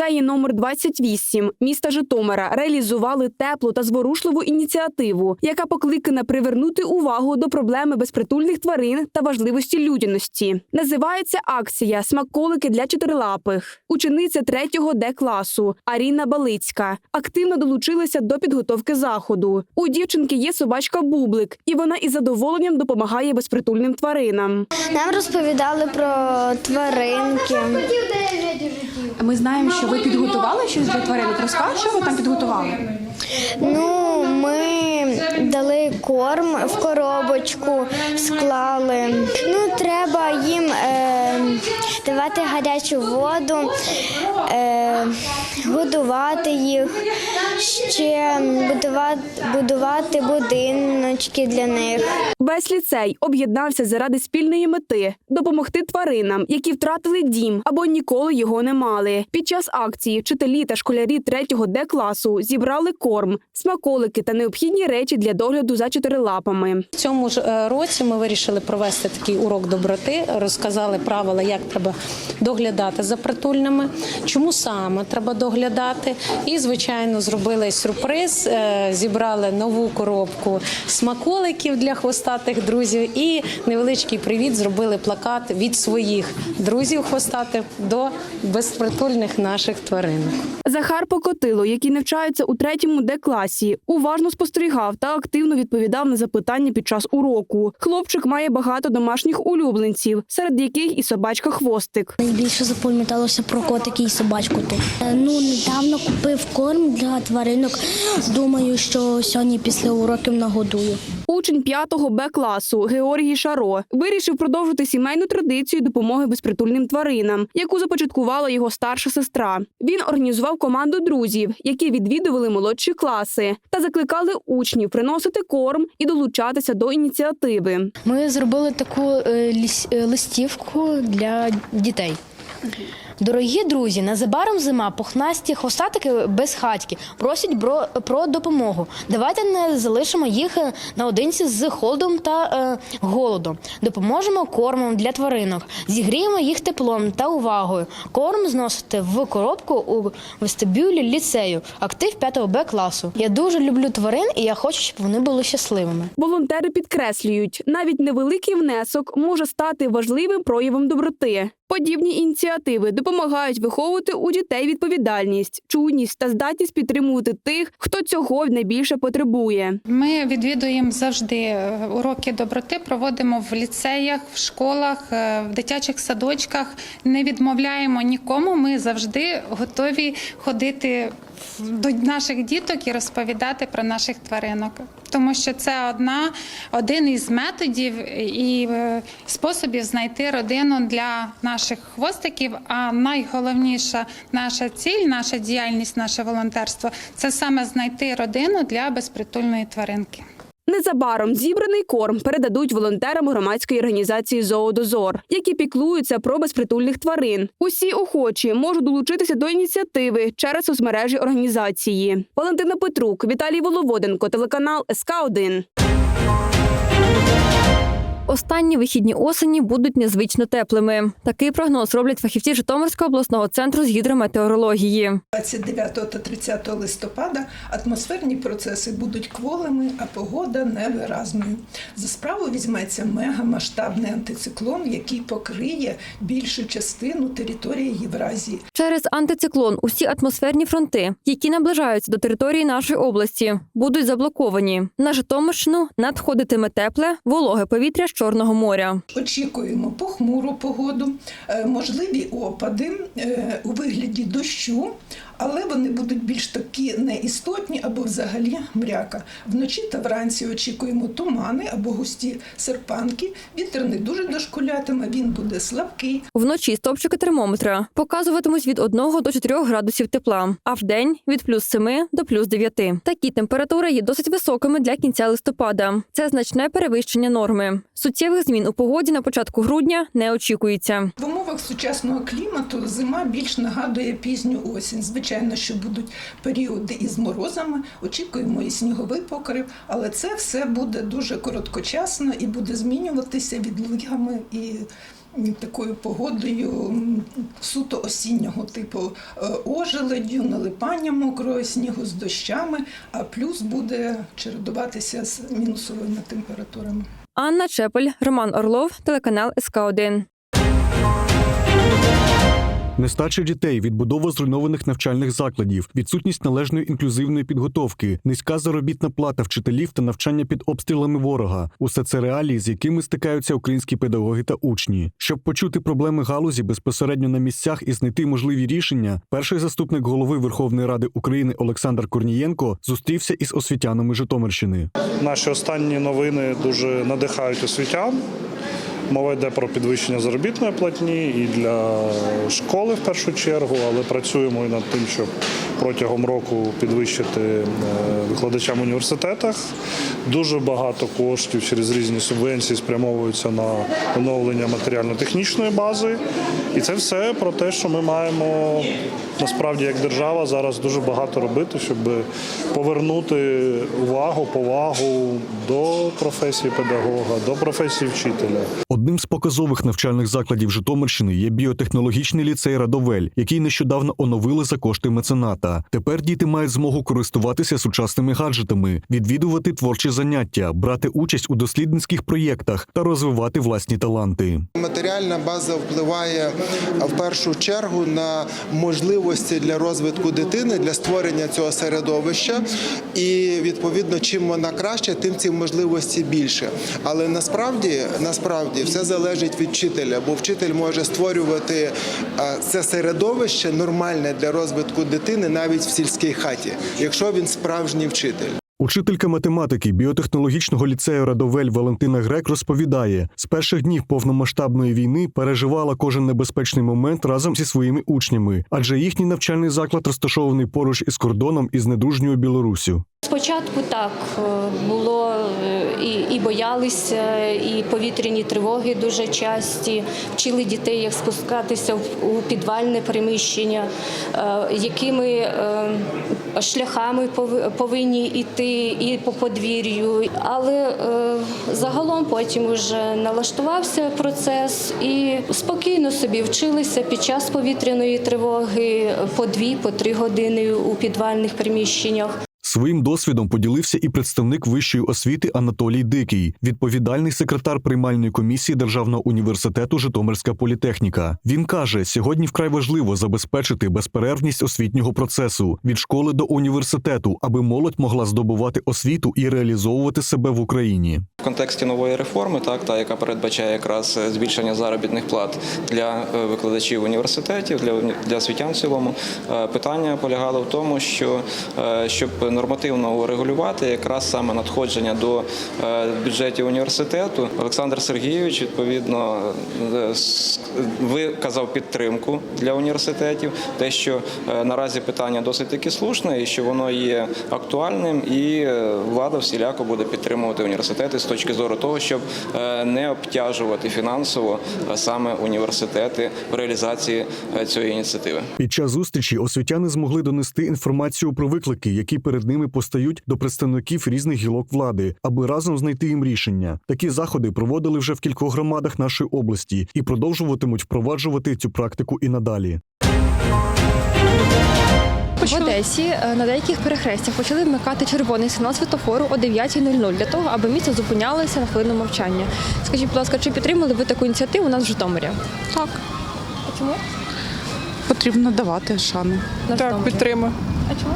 ліцеї номер 28 міста Житомира реалізували теплу та зворушливу ініціативу, яка покликана привернути увагу до проблеми безпритульних тварин та важливості людяності. Називається акція Смаколики для чотирилапих. Учениця 3-го Д класу Аріна Балицька активно долучилася до підготовки заходу. У дівчинки є собачка Бублик, і вона із задоволенням допомагає безпритульним тваринам. Нам розповідали про тваринки. Ми знаємо, що ви підготували щось для тваринок. Розкажи, що ви там підготували? Ну, ми дали корм в коробочку, склали. Ну, треба їм е, давати гарячу воду, е, годувати їх, ще будувати, будувати будиночки для них. Весь ліцей об'єднався заради спільної мети допомогти тваринам, які втратили дім або ніколи його не мали. Під час акції вчителі та школярі 3-го Д класу зібрали корм, смаколики та необхідні речі для догляду за чотирилапами. В цьому ж е, році ми вирішили провести такий урок доброти, розказали правила, як треба доглядати за притульними, чому саме треба доглядати. І, звичайно, зробили сюрприз, е, зібрали нову коробку смаколиків для хвостатих друзів і невеличкий привіт зробили плакат від своїх друзів хвостатих до безпритульних наших тваринок. Захар Покотило, який навчається у 3-му Д класі, уважно спостерігав та активно відповідав на запитання під час уроку. Хлопчик має багато домашніх улюбленців, серед яких і собачка хвостик. Найбільше запам'яталося про котики і собачку. Е, Ну, недавно купив корм для тваринок. Думаю, що сьогодні після уроків нагодую. Учень 5-го Б класу Георгій Шаро вирішив продовжити сімейну традицію допомоги безпритульним тваринам, яку започаткувала його старша сестра. Він організував команду друзів, які відвідували молодші класи, та закликали учнів приносити корм і долучатися до ініціативи. Ми зробили таку е, ліс- е, листівку для дітей. Дорогі друзі, незабаром зима, пухнасті хвостатики без хатьки просять бро- про допомогу. Давайте не залишимо їх е, наодинці з холодом та е, голодом. Допоможемо кормом для тваринок, зігріємо їх теплом та увагою. Корм зносити в коробку у вестибюлі ліцею, актив 5 Б класу. Я дуже люблю тварин і я хочу, щоб вони були щасливими. Волонтери підкреслюють, навіть невеликий внесок може стати важливим проявом доброти. Подібні ініціативи допомагають виховувати у дітей відповідальність, чуйність та здатність підтримувати тих, хто цього найбільше потребує. Ми відвідуємо завжди е, уроки доброти, проводимо в ліцеях, в школах, е, в дитячих садочках. Не відмовляємо нікому. Ми завжди готові ходити до наших діток і розповідати про наших тваринок. Тому що це одна, один із методів і е, способів знайти родину для наших хвостиків. А найголовніша наша ціль, наша діяльність, наше волонтерство це саме знайти родину для безпритульної тваринки. Незабаром зібраний корм передадуть волонтерам громадської організації Зоодозор, які піклуються про безпритульних тварин. Усі охочі можуть долучитися до ініціативи через соцмережі організації. Валентина Петрук, Віталій Воловоденко, телеканал СК 1 Останні вихідні осені будуть незвично теплими. Такий прогноз роблять фахівці Житомирського обласного центру з гідрометеорології. 29 та 30 листопада атмосферні процеси будуть кволими, а погода невиразною. За справу візьметься мегамасштабний антициклон, який покриє більшу частину території Євразії. Через антициклон усі атмосферні фронти, які наближаються до території нашої області, будуть заблоковані. На Житомирщину надходитиме тепле, вологе повітря Чорного моря. Очікуємо похмуру погоду, е, можливі опади е, у вигляді дощу, але вони будуть більш такі неістотні або взагалі мряка. Вночі та вранці очікуємо тумани або густі серпанки. Вітер не дуже дошкулятиме, він буде слабкий. Вночі стопчики термометра показуватимуть від 1 до 4 градусів тепла, а вдень від плюс 7 до плюс 9. Такі температури є досить високими для кінця листопада. Це значне перевищення норми. Суттєвих змін у погоді на початку грудня не очікується. В умовах сучасного клімату зима більш нагадує пізню осінь. Звичайно, що будуть періоди із морозами, очікуємо і сніговий покрив, але це все буде дуже короткочасно і буде змінюватися відлигами і такою погодою суто осіннього типу е, ожеледю, налипання мокрого снігу з дощами, а плюс буде чередуватися з мінусовими температурами. Анна Чепель, Роман Орлов, телеканал СК 1 Нестача дітей, відбудова зруйнованих навчальних закладів, відсутність належної інклюзивної підготовки, низька заробітна плата вчителів та навчання під обстрілами ворога усе це реалії, з якими стикаються українські педагоги та учні. Щоб почути проблеми галузі безпосередньо на місцях і знайти можливі рішення, перший заступник голови Верховної Ради України Олександр Корнієнко зустрівся із освітянами Житомирщини. Наші останні новини дуже надихають освітян. Мова йде про підвищення заробітної платні і для школи в першу чергу, але працюємо і над тим, щоб протягом року підвищити е, викладачам в університетах. Дуже багато коштів через різні субвенції спрямовуються на оновлення матеріально-технічної бази. І це все про те, що ми маємо насправді як держава зараз дуже багато робити, щоб повернути увагу, повагу до професії педагога, до професії вчителя. Одним з показових навчальних закладів Житомирщини є біотехнологічний ліцей Радовель, який нещодавно оновили за кошти мецената. Тепер діти мають змогу користуватися сучасними гаджетами, відвідувати творчі заняття, брати участь у дослідницьких проєктах та розвивати власні таланти. Матеріальна база впливає в першу чергу на можливості для розвитку дитини, для створення цього середовища. І відповідно, чим вона краще, тим ці можливості більше. Але насправді, насправді, все залежить від вчителя, бо вчитель може створювати е, це середовище нормальне для розвитку дитини навіть в сільській хаті, якщо він справжній вчитель. Учителька математики біотехнологічного ліцею Радовель Валентина Грек розповідає, з перших днів повномасштабної війни переживала кожен небезпечний момент разом зі своїми учнями, адже їхній навчальний заклад розташований поруч із кордоном із недружньою Білоруссю. Спочатку так е, було е, і, і боялися, і повітряні тривоги дуже часті. Вчили дітей, як спускатися у підвальне приміщення, е, якими шляхами пов- повинні йти і по подвір'ю. Але е, загалом потім вже налаштувався процес і спокійно собі вчилися під час повітряної тривоги по дві, по три години у підвальних приміщеннях. Своїм досвідом поділився і представник вищої освіти Анатолій Дикий, відповідальний секретар приймальної комісії Державного університету Житомирська політехніка. Він каже, сьогодні вкрай важливо забезпечити безперервність освітнього процесу від школи до університету, аби молодь могла здобувати освіту і реалізовувати себе в Україні. В контексті нової реформи, так та яка передбачає якраз збільшення заробітних плат для е, викладачів університетів, для для освітян в цілому, е, питання полягало в тому, що е, щоб нормативно урегулювати якраз саме надходження до е, бюджетів університету, Олександр Сергійович відповідно е, виказав підтримку для університетів, те, що е, наразі питання досить таки слушне, і що воно є актуальним, і влада всіляко буде підтримувати університети з точки зору того, щоб не обтяжувати фінансово саме університети в реалізації цієї ініціативи. Під час зустрічі освітяни змогли донести інформацію про виклики, які перед ними постають до представників різних гілок влади, аби разом знайти їм рішення. Такі заходи проводили вже в кількох громадах нашої області і продовжуватимуть впроваджувати цю практику і надалі. В Одесі е, на деяких перехрестях почали вмикати червоний сигнал світофору о 9.00 для того, аби місто зупинялося на хвилину мовчання. Скажіть, будь ласка, чи підтримали ви таку ініціативу у нас в Житомирі? Так, А чому? потрібно давати шану. На Так, Житомирі? підтримую. А чому?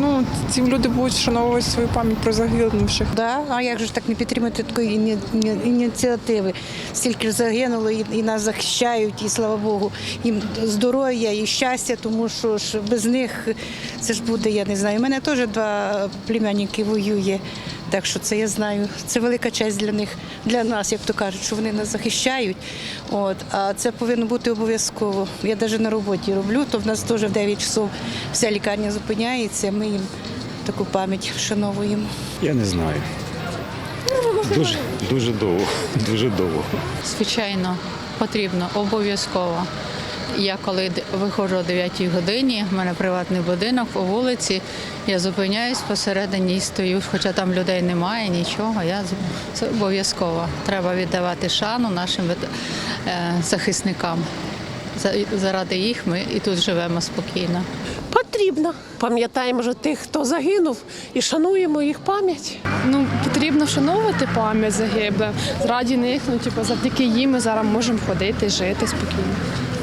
Ну, цим люди будуть вшановувати свою пам'ять про загинувших. Да, а як же ж так не підтримати такої іні- іні- ініціативи? Стільки загинуло і, і нас захищають, і слава Богу, їм здоров'я і щастя, тому що ж без них це ж буде, я не знаю. У мене теж два племянники воює. Так що це я знаю. Це велика честь для них, для нас, як то кажуть, що вони нас захищають. От, а це повинно бути обов'язково. Я навіть на роботі роблю, то в нас теж в 9 часов вся лікарня зупиняється. Ми їм таку пам'ять вшановуємо. Я не знаю. Дуже, дуже довго, дуже довго. Звичайно, потрібно, обов'язково. Я коли виходжу о 9 годині, в мене приватний будинок по вулиці, я зупиняюсь посередині і стою, хоча там людей немає, нічого. Я це обов'язково. Треба віддавати шану нашим е, захисникам. Заради їх ми і тут живемо спокійно. Потрібно. Пам'ятаємо вже тих, хто загинув, і шануємо їх пам'ять. Ну, потрібно вшановувати пам'ять загиблих. Заради них, ну, типу, завдяки їм ми зараз можемо ходити, жити спокійно.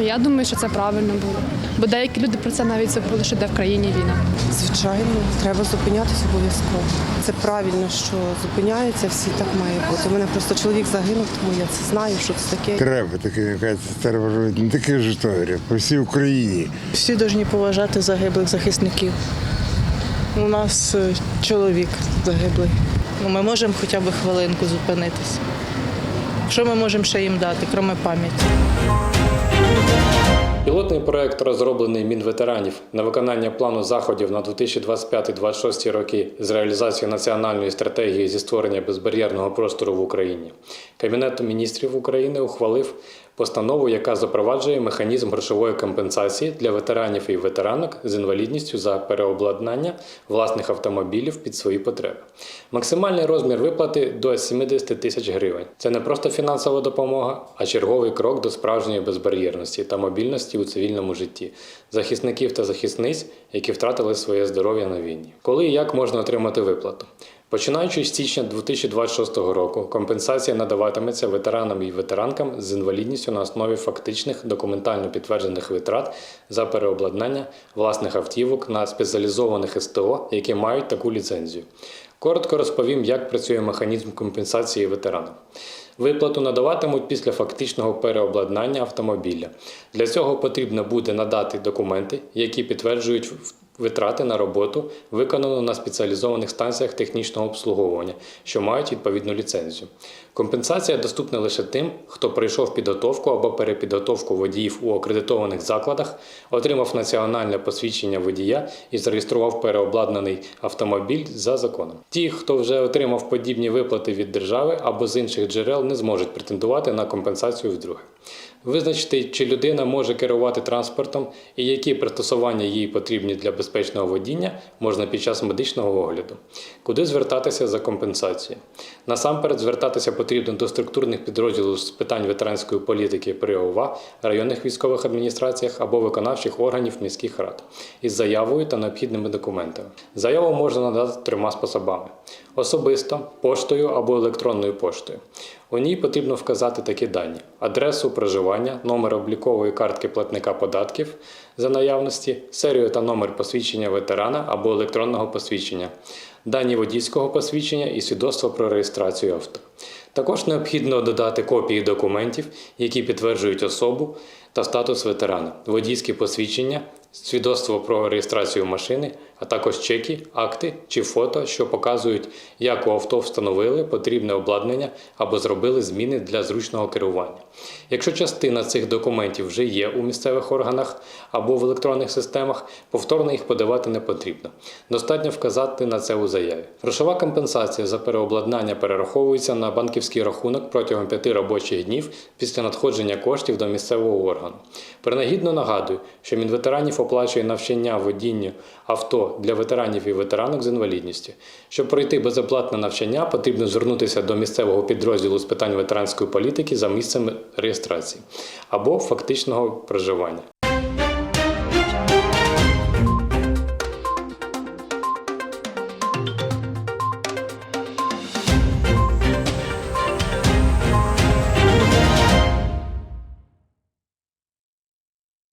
Ну, Я думаю, що це правильно було. Бо деякі люди про це навіть забули, що де в країні війна. Звичайно, треба зупинятися обов'язково. Це правильно, що зупиняються, всі так має бути. У мене просто чоловік загинув, тому я це знаю, що це таке. Треба таке, яка треба робити не в Житомирі, по всій Україні. Всі повинні поважати загиблих захисників. У нас е, чоловік загиблий. Ну, ми можемо хоча б хвилинку зупинитися. Що ми можемо ще їм дати, крім пам'яті? Пілотний проект розроблений Мінветеранів на виконання плану заходів на 2025-2026 роки з реалізації національної стратегії зі створення безбар'єрного простору в Україні. Кабінет міністрів України ухвалив постанову, яка запроваджує механізм грошової компенсації для ветеранів і ветеранок з інвалідністю за переобладнання власних автомобілів під свої потреби. Максимальний розмір виплати до 70 тисяч гривень. Це не просто фінансова допомога, а черговий крок до справжньої безбар'єрності та мобільності у цивільному житті захисників та захисниць, які втратили своє здоров'я на війні. Коли і як можна отримати виплату? Починаючи з січня 2026 року, компенсація надаватиметься ветеранам і ветеранкам з інвалідністю на основі фактичних документально підтверджених витрат за переобладнання власних автівок на спеціалізованих СТО, які мають таку ліцензію. Коротко розповім, як працює механізм компенсації ветеранам. Виплату надаватимуть після фактичного переобладнання автомобіля. Для цього потрібно буде надати документи, які підтверджують витрати на роботу, виконану на спеціалізованих станціях технічного обслуговування, що мають відповідну ліцензію. Компенсація доступна лише тим, хто пройшов підготовку або перепідготовку водіїв у акредитованих закладах, отримав національне посвідчення водія і зареєстрував переобладнаний автомобіль за законом. Ті, хто вже отримав подібні виплати від держави або з інших джерел, не зможуть претендувати на компенсацію вдруге. Визначити, чи людина може керувати транспортом і які пристосування їй потрібні для безпечного водіння, можна під час медичного огляду. Куди звертатися за компенсацією? Насамперед звертатися потрібно до структурних підрозділів з питань ветеранської політики при ОВА, районних військових адміністраціях або виконавчих органів міських рад із заявою та необхідними документами. Заяву можна надати трьома способами: особисто, поштою або електронною поштою. У ній потрібно вказати такі дані: адресу проживання, номер облікової картки платника податків за наявності, серію та номер посвідчення ветерана або електронного посвідчення, дані водійського посвідчення і свідоцтво про реєстрацію авто. Також необхідно додати копії документів, які підтверджують особу та статус ветерана, водійські посвідчення, свідоцтво про реєстрацію машини, а також чеки, акти чи фото, що показують, як у авто встановили потрібне обладнання або зробили зміни для зручного керування. Якщо частина цих документів вже є у місцевих органах або в електронних системах, повторно їх подавати не потрібно. Достатньо вказати на це у заяві. Грошова компенсація за переобладнання перераховується на банківський рахунок протягом п'яти робочих днів після надходження коштів до місцевого органу. Принагідно нагадую, що Мінветеранів оплачує навчання водінню авто для ветеранів і ветеранок з інвалідністю. Щоб пройти безоплатне навчання, потрібно звернутися до місцевого підрозділу з питань ветеранської політики за місцем реєстрації або фактичного проживання.